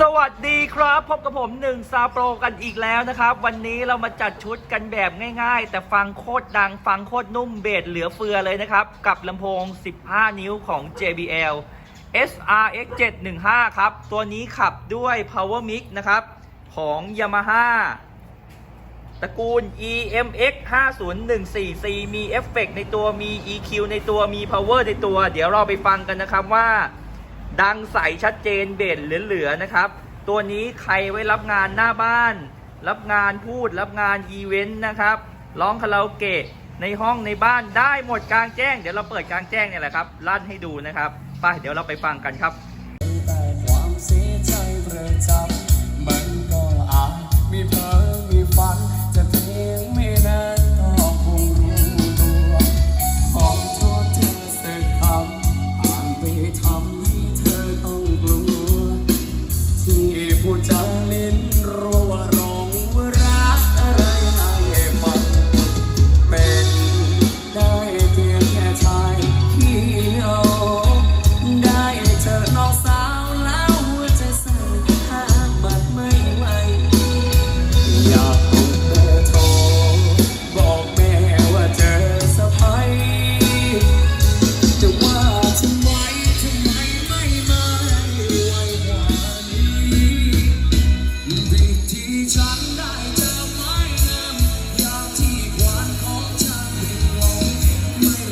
สวัสดีครับ พบกับผมหนึ่งซาโปรกันอีกแล้วนะครับ วันนี้เรามาจัดชุดกันแบบง่าย ๆ แต่ฟังโคตรดังฟังโคตรนุ่มเบสเหลือเฟือเลยนะครับ กับลำโพง 15 นิ้วของ JBL SRX 715 ครับ ตัวนี้ขับด้วย Power Mix นะครับ ของ Yamaha ตระกูล EMX 5014C มีเอฟเฟกต์ในตัวมี EQ ในตัวมี Power ในตัว เดี๋ยวเราไปฟังกันนะครับว่า ดังใสชัดเจนเด่นเหลือๆนะครับ ตัวนี้ใครไว้รับงานหน้าบ้าน รับงานพูดรับงานอีเวนต์นะครับร้องคาราโอเกะในห้องในบ้านได้หมดกลางแจ้ง เดี๋ยวเราเปิดกลางแจ้งเนี่ยแหละครับลั่นให้ดูนะครับไปเดี๋ยวเราไปฟังกันครับ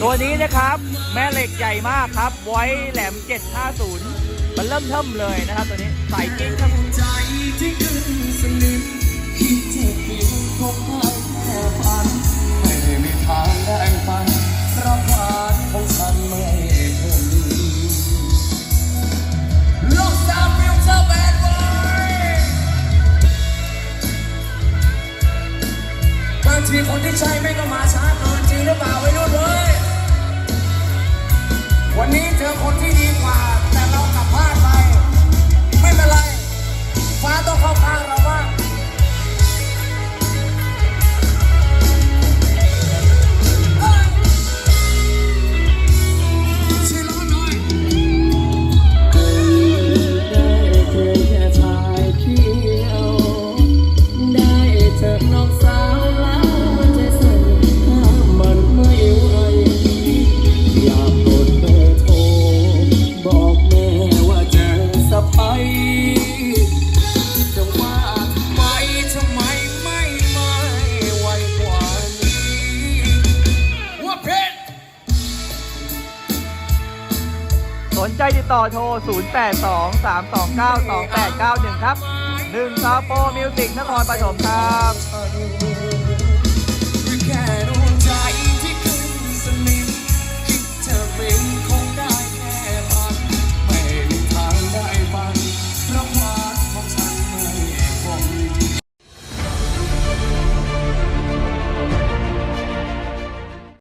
ตัวนี้นะครับ แม่เหล็กใหญ่มากครับ ไว้แหลม 750 มันเริ่มเทิมเลยนะครับตัวนี้ใส่จริงครับใจที่คนสนิมคิดเจ็บเพียงคงไม่แค่ไม่มีทา ใจติดต่อโทร 082 329 2891 ครับ1ซาโปมิวสิกนครปฐมครับ